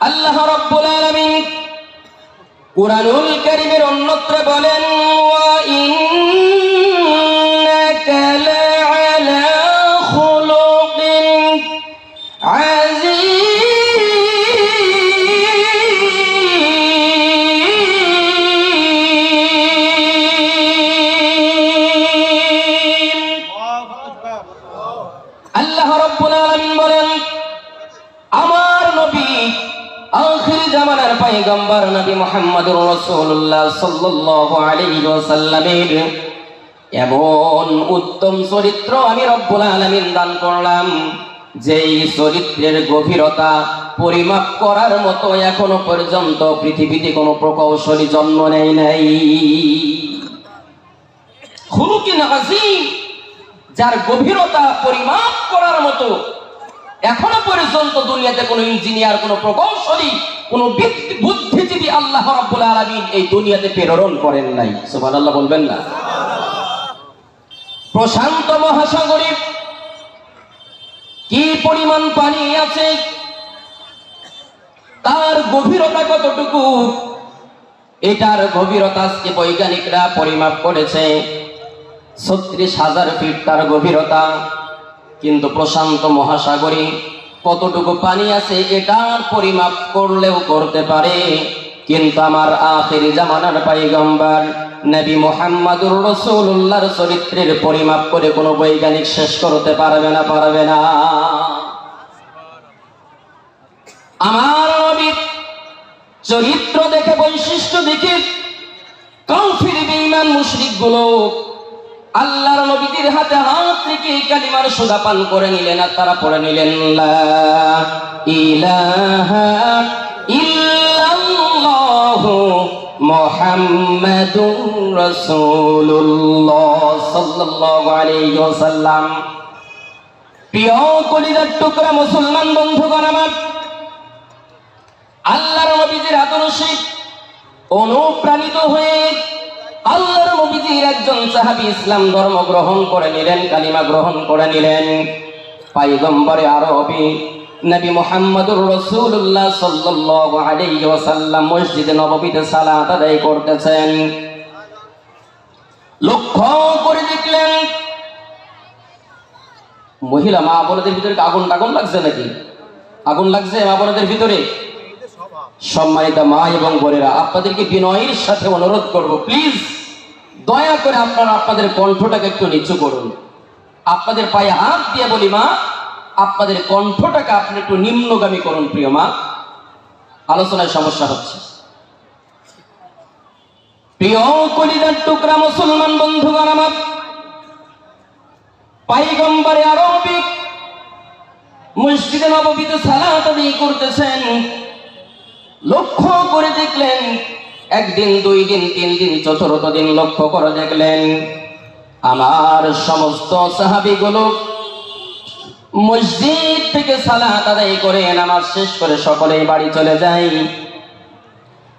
আল্লাহ রব্বুল আলামিন কুরআনুল কারীমের অন্যত্র বলেন ওয়া ইন্নাকা পয়গম্বর নবী মুহাম্মদুর রাসূলুল্লাহ সাল্লাল্লাহু আলাইহি ওয়াসাল্লামের এমন উত্তম চরিত্র আমি রব্বুল আলামিন দান করলাম, যেই চরিত্রের গভীরতা পরিমাপ করার মতো এখনও পর্যন্ত পৃথিবীতে কোনো প্রকৌশলী জন্ম নাই। আজিম যার গভীরতা পরিমাপ করার মতো এখনও পর্যন্ত দুনিয়াতে কোনো ইঞ্জিনিয়ার, কোনো প্রকৌশলী, কোনো বুদ্ধিজীবী আল্লাহ রাব্বুল আলামিন এই দুনিয়াতে প্রেরণ করেন নাই। সুবহানাল্লাহ বলবেন না? প্রশান্ত মহাসাগরে কি পরিমাণ পানি আছে? তার গভীরতা কতটুকু? এটার গভীরতা আজকে বৈজ্ঞানিকরা পরিমাপ করেছে। ছত্রিশ হাজার ফিট তার গভীরতা। কিন্তু প্রশান্ত মহাসাগরে কতটুকু পানি আছে এটার পরিমাপ করলেও করতে পারে। কিন্তু আমার আখেরি জামানার পাইগম্বার নবী মোহাম্মদুর রসুল্লাহর চরিত্রের পরিমাপ করে কোনো বৈজ্ঞানিক শেষ করতে পারবে না পারবে না। আমার চরিত্র দেখে, বৈশিষ্ট্য দেখে কাউফির বেঈমান মুশরিকগুলো আল্লাহর নবীদের হাতে হাত এই কালিমার সুদা পান করে নিলেন আর তারা পড়ে নিলেন ইলাহা প্রিয় টুকরা মুসলমান বন্ধুগণ আল্লাহর নবীজির আদর্শে অনুপ্রাণিত হয়ে আল্লাহর নবীজির একজন সাহাবী ইসলাম ধর্ম গ্রহণ করে নিলেন, কালিমা গ্রহণ করে নিলেন। পাইগম্বরে আরবি নবী মুহাম্মদুর রাসূলুল্লাহ সাল্লাল্লাহু আলাইহি ওয়াসাল্লাম মসজিদে নববীতে সালাত আদায় করতেছেন। লক্ষ্য করে দেখলেন, মহিলা মা বোনদের ভিতরে আগুন টাগুন লাগছে নাকি? আগুন লাগছে মা বোনদের ভিতরে? সম্মানিত মা এবং বোনেরা, আপনাদেরকে বিনয়ের সাথে অনুরোধ করব প্লিজ দয়া করে আপনারা আপনাদের কণ্ঠটাকে একটু নিচু করুন। আপনাদের পায়ে হাত দিয়ে বলি মা, আপনাদের কণ্ঠটাকে আপনি একটু নিম্নগামী করুন, প্রিয় মা। আলোচনায় সমস্যা হচ্ছে। প্রিয় কলিদার টুকরা মুসলমান বন্ধুগণ আমার, পাইগম্বরে আরবিক মসজিদে নববীতে সালাত করতেছেন। লক্ষ্য করে দেখলেন, একদিন, দুই দিন, তিন দিন, চতুর্থ দিন লক্ষ্য করে দেখলেন, আমার সমস্ত সাহাবিগুলো মসজিদ থেকে সালাত আদায় করে নামাজ শেষ করে সকলেই বাড়ি চলে যায়।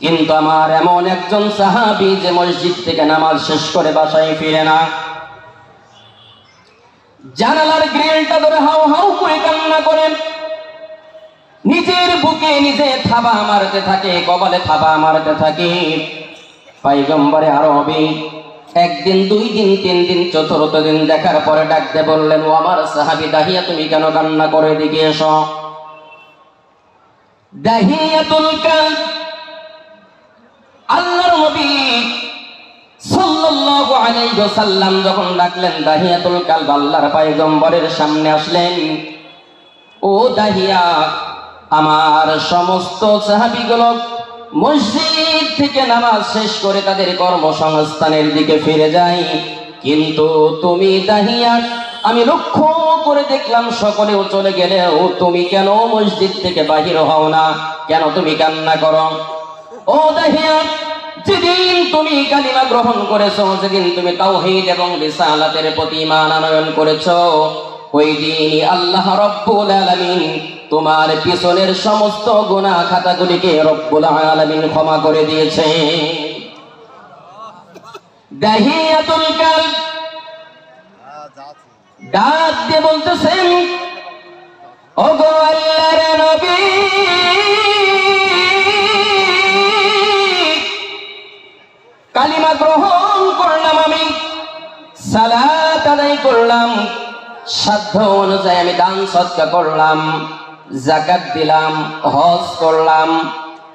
কিন্তু আমার এমন একজন সাহাবি যে মসজিদ থেকে নামাজ শেষ করে বাসায় ফিরে না। জানালার গ্রিলটা ধরে হাউ হাউ করে কান্না করেন। নিজের বুকে নিজে থাবা মারতে থাকে কপালে থাবা মারতে থাকে। পাইগম্বরে আরও হবে একদিন দুই দিন তিন দিন চতুর্থ দিন দেখার পরে ডাকতে বললেন, ও আমার সাহাবি, দাহিয়া, তুমি কেন কান্না করে দিকে এসো? আল্লাহর সামনে আসলেন, ও দাহিয়া আমার সমস্ত সাহাবিগুলো মসজিদ থেকে নামাজ শেষ করে তাদের কর্মসংস্থানের দিকে ফিরে যায়। কিন্তু তুমি দাহিয়া, আমি লক্ষ্য করে দেখলাম সকলেও চলে গেলেও তুমি কেন মসজিদ থেকে বাহির হও না? কেন তুমি কান্না করো? ও দাহিয়া, যেদিন তুমি কালিমা গ্রহণ করেছ, যেদিন তুমি তাওহীদ এবং রিসালাতের প্রতি ঈমান আনয়ন করেছ, ওই দিনই আল্লাহ রব্বুল আলামিন তোমার পিছনের সমস্ত গোনা খাতাগুলিকে রব্বুল আলমিন ক্ষমা করে দিয়েছে। ডাক দিয়ে বলতেছেন কালিমা গ্রহণ করলাম আমি, সালাত আদায় করলাম, সাধ্য অনুযায়ী আমি দান সৎকা করলাম। জাকাত দিলাম, হজ করলাম।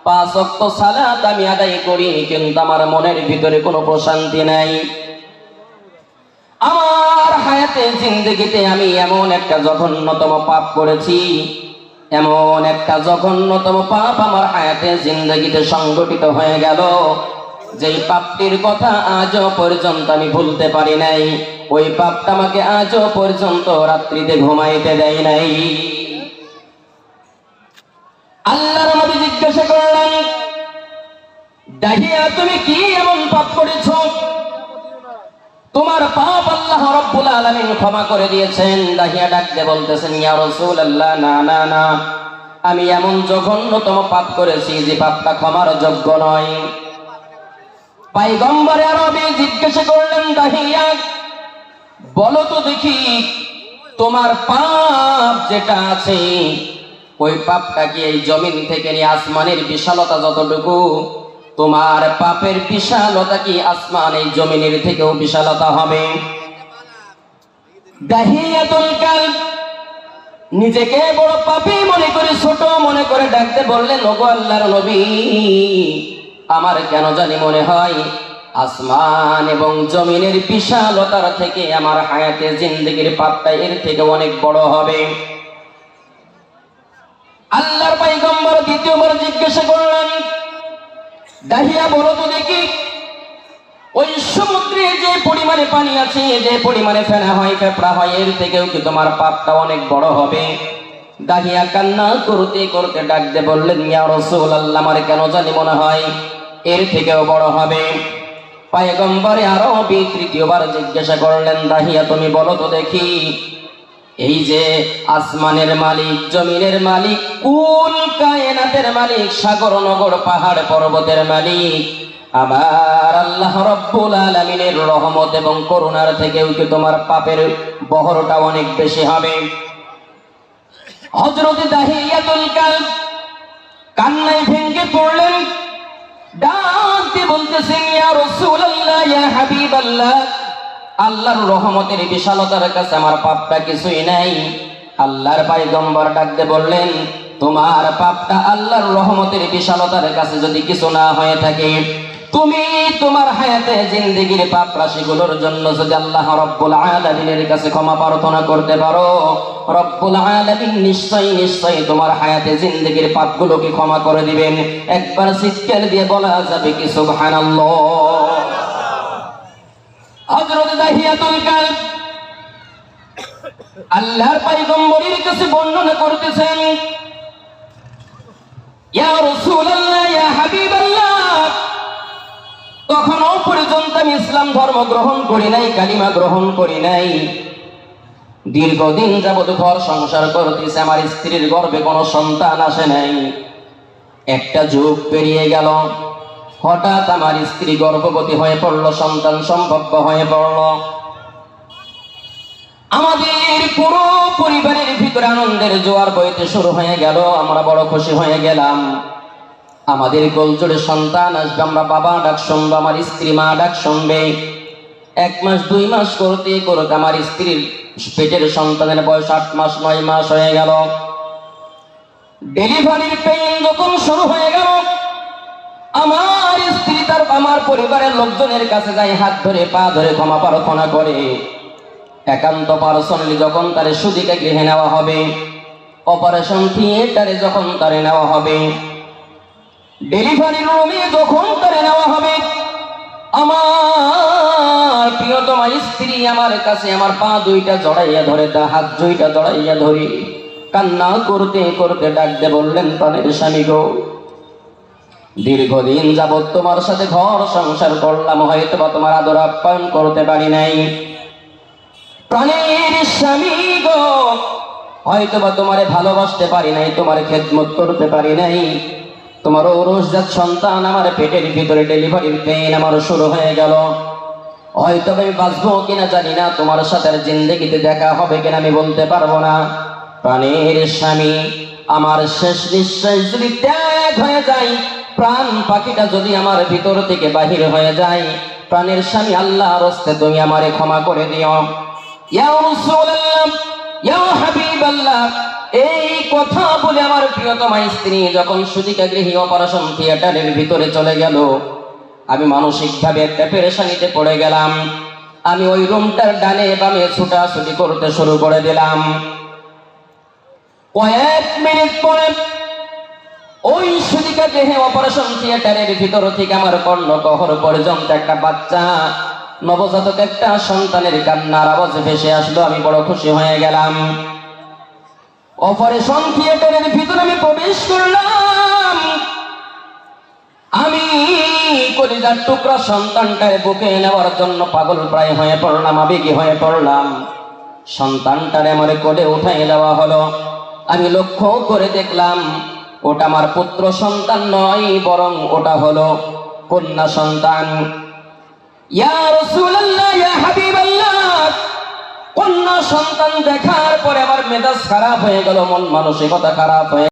পাঁচ অক্ট সালাত আমি আদায় করি, কিন্তু আমার মনের ভিতরে কোনো প্রশান্তি নাই। আমার হায়াতে জিন্দগিতে আমি এমন একটা জঘন্যতম পাপ করেছি, এমন একটা জঘন্যতম পাপ আমার হায়াতে জিন্দগিতে সংগঠিত হয়ে গেল, যেই পাপটির কথা আজও পর্যন্ত আমি ভুলতে পারি নাই। ওই পাপটা আমাকে আজও পর্যন্ত রাত্রিতে ঘুমাইতে দেয় নাই। আল্লাহর নবী জিজ্ঞাসা করলেন, দাহিয়া, তুমি কি এমন পাপ করেছ? তোমার পাপ আল্লাহ রব্বুল আলামিন ক্ষমা করে দিয়েছেন। দাহিয়া ডাকতে বলতেছেন, ইয়া রাসূলুল্লাহ, না না না। আমি এমন জঘন্যতম পাপ করেছি যে পাপটা ক্ষমার যোগ্য নয়। পাইগম্বরে আরবি জিজ্ঞাসা করলেন, দাহিয়া, বলো তো দেখি, তোমার পাপ যেটা আছে ওই পাপটা কি এই জমিন থেকে নিয়ে আসমানের বিশালতা যতটুকু, তোমার পাপের বিশালতা কি আসমান এই জমিনের থেকেও বিশালতা হবে? নিজেকে বড় পাপী মনে করে, ছোট মনে করে ডাকতে বললেন, ওগো আল্লাহর নবী, আমার কেন জানি মনে হয় আসমান এবং জমিনের বিশালতার থেকে আমার হায়াতে জিন্দগির পাপটা এর থেকে অনেক বড় হবে। আল্লাহর পাইগম্বর দ্বিতীয়বার জিজ্ঞাসা করলেন, দাহিয়া বলো তো দেখি, ওই সমুদ্রে যে পরিমাণে পানি আছে, যে পরিমাণে ফেনা হয়, ফেপড়া হয়, এর থেকেও কি তোমার পাপটা অনেক বড় হবে? দাহিয়া কান্না করতে করতে ডাকতে বললেন, ইয়া রসুল আল্লাহ আমার কেন জানি মনে হয় এর থেকেও বড় হবে। পায়গম্বরে আরও তৃতীয়বার জিজ্ঞাসা করলেন, দাহিয়া, তুমি বলো তো দেখি এই যে আসমানের মালিক, জমিনের মালিক কুল কায়নাতের মালিক, সাগর, নগর, পাহাড়, পর্বতের মালিক? আমার আল্লাহ রব্বুল আলামিনের রহমত এবং করুণার থেকেও কি তোমার পাপের বহরটা অনেক বেশি হবে? হযরত দাহিয়াতুল কালব কান্নায় ভেঙে পড়লেন। ডাক দিয়ে বলতেছেন, ইয়া রাসূলুল্লাহ, ইয়া হাবিবাল্লাহ আল্লাহর রহমতের বিশালতার কাছে আমার পাপটা কিছুই নাই। আল্লাহর পাইগম্বর ডাকতে বললেন, তোমার পাপটা আল্লাহর রহমতের বিশালতার কাছে যদি কিছু না হয়ে থাকে, তুমি তোমার হায়াতে জিন্দেগির পাপ রাশিগুলোর জন্য যদি আল্লাহ রব্বুল আলামিনের কাছে ক্ষমা প্রার্থনা করতে পারো, রব্বুল আলামিন নিশ্চয়ই নিশ্চয়ই তোমার হায়াতে জিন্দেগির পাপগুলোকে ক্ষমা করে দিবেন। একবার চিৎকার দিয়ে বলা যাবে কি, সুবহানাল্লাহ? আল্লাহর পয়গম্বরের কাছে বর্ণনা করতেছেন, ইয়া রাসূলুল্লাহ তখনও পর্যন্ত আমি ইসলাম ধর্ম গ্রহণ করি নাই, কালিমা গ্রহণ করি নাই। দীর্ঘদিন যাবত ঘর সংসার করতেছে, আমার স্ত্রীর গর্ভে কোনো সন্তান আসে নাই। একটা যুগ পেরিয়ে গেল। হঠাৎ আমার স্ত্রী গর্ভবতী হয়ে পড়ল, সন্তান সম্ভব্য হয়ে পড়ল। আমাদের পুরো পরিবারের ভিতরে আনন্দের জোয়ার বইতে শুরু হয়ে গেল, আমরা বড় খুশি হয়ে গেলাম। আমাদের গোলজোড়ে সন্তান আসবে, আমরা বাবা ডাক শুনব, আমার স্ত্রী মা ডাক শুনবে। এক মাস, দুই মাস করতে করতে আমার স্ত্রীর পেটের সন্তানের বয়স আট মাস, নয় মাস হয়ে গেল। ডেলিভারির পেইন যখন শুরু হয়ে গেল আমার স্ত্রী তার আমার পরিবারের লোকজনের কাছে যাই হাত ধরে, পা ধরে ক্ষমা প্রার্থনা করে। একান্ত পার্সোনালি যখন তার সুদিকে গৃহে নেওয়া হবে, অপারেশন থিয়েটারে যখন তারে নেওয়া হবে ডেলিভারি রুমে যখন তারে নেওয়া হবে, আমার প্রিয়তমা স্ত্রী আমার কাছে আমার পা দুইটা জড়াইয়া ধরে তা হাত দুইটা জড়াইয়া ধরি কান্না করতে করতে ডাকতে বললেন, প্রাণের স্বামী গো। দীর্ঘদিন যাবৎ তোমার সাথে ঘর সংসার করলাম হয়তো বা তোমার আদর আপ্যায়ন করতে পারি নাই। প্রাণের স্বামী গো হয়তো বা তোমারে ভালোবাসতে পারি নাই, তোমার খেদমত করতে পারি নাই। তোমার ঔরসজাত সন্তান আমার পেটের ভিতরে ডেলিভারির পেন আমার শুরু হয়ে গেল। হয়তো আমি বাঁচবো কিনা জানি না, তোমার সাথে জিন্দগিতে দেখা হবে কিনা আমি বলতে পারব না। প্রাণের স্বামী, আমার শেষ নিঃশ্বাস যদি ত্যাগ হয়ে যায় প্রাণ পাখিটা যদি আমার ভিতর থেকে বাহির হয়ে যায়, প্রাণের স্বামী আল্লাহ রস্তে তুমি আমারে ক্ষমা করে দিও। এই কথা বলে আমার প্রিয়তমা স্ত্রী যখন সুদিকা গৃহী অপারেশন থিয়েটারের ভিতরে চলে গেল, আমি মানসিকভাবে একটা পেরেশানিতে পড়ে গেলাম। আমি ওই রুমটার ডানে বামে ছুটাছুটি করতে শুরু করে দিলাম। কয়েক মিনিট পরে ওই সুদিকা দেহে অপারেশন থিয়েটারের ভিতর থেকে আমার কর্ণকহর পর্যন্ত একটা বাচ্চা, নবজাতক একটা সন্তানের কান্নার আওয়াজ ভেসে আসলো, আমি বড় খুশি হয়ে গেলাম। অপারেশন থিয়েটারের ভিতরে আমি প্রবেশ করলাম। আমি কলিজার টুকরা সন্তানটার বুকে নেওয়ার জন্য পাগল প্রায় হয়ে পড়লাম, আবেগী হয়ে পড়লাম। সন্তানটারে আমার কোলে উঠাই দেওয়া হলো। আমি লক্ষ্য করে দেখলাম ওটা আমার পুত্র সন্তান নয়, বরং ওটা হলো কন্যা সন্তান। কন্যা সন্তান দেখার পরে আমার মেজাজ খারাপ হয়ে গেল, মন মানসিকতা খারাপ হয়ে